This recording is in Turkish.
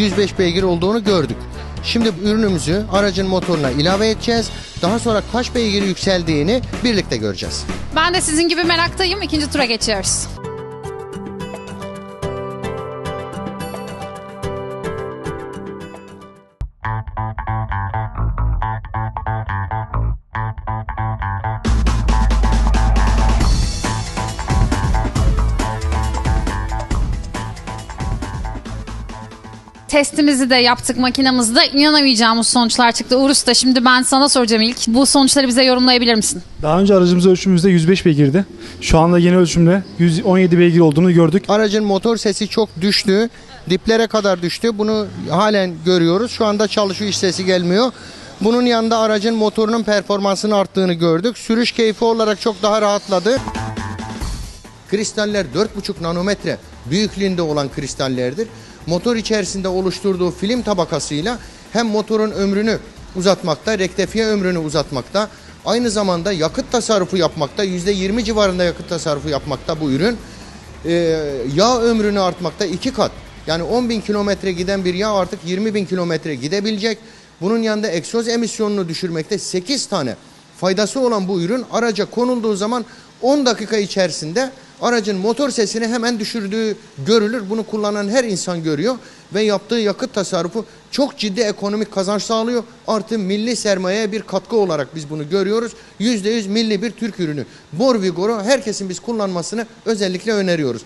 105 beygir olduğunu gördük. Şimdi ürünümüzü aracın motoruna ilave edeceğiz. Daha sonra kaç beygir yükseldiğini birlikte göreceğiz. Ben de sizin gibi meraktayım. İkinci tura geçiyoruz. Testimizi de yaptık makinamızda. İnanamayacağımız sonuçlar çıktı. Uğur Usta şimdi ben sana soracağım ilk. Bu sonuçları bize yorumlayabilir misin? Daha önce aracımız ölçümümüzde 105 beygirdi. Şu anda yeni ölçümde 117 beygir olduğunu gördük. Aracın motor sesi çok düştü. Diplere kadar düştü. Bunu halen görüyoruz. Şu anda çalışıyor, hiç sesi gelmiyor. Bunun yanında aracın motorunun performansının arttığını gördük. Sürüş keyfi olarak çok daha rahatladı. Kristaller 4,5 nanometre büyüklüğünde olan kristallerdir. Motor içerisinde oluşturduğu film tabakasıyla hem motorun ömrünü uzatmakta, rektifiye ömrünü uzatmakta, aynı zamanda yakıt tasarrufu yapmakta, %20 civarında yakıt tasarrufu yapmakta bu ürün. Ee, yağ ömrünü artmakta iki kat. Yani 10 bin kilometre giden bir yağ artık 20 bin kilometre gidebilecek. Bunun yanında egzoz emisyonunu düşürmekte 8 tane faydası olan bu ürün araca konulduğu zaman 10 dakika içerisinde aracın motor sesini hemen düşürdüğü görülür. Bunu kullanan her insan görüyor ve yaptığı yakıt tasarrufu çok ciddi ekonomik kazanç sağlıyor. Artı milli sermayeye bir katkı olarak biz bunu görüyoruz. %100 milli bir Türk ürünü. Bor Vigor'u herkesin biz kullanmasını özellikle öneriyoruz.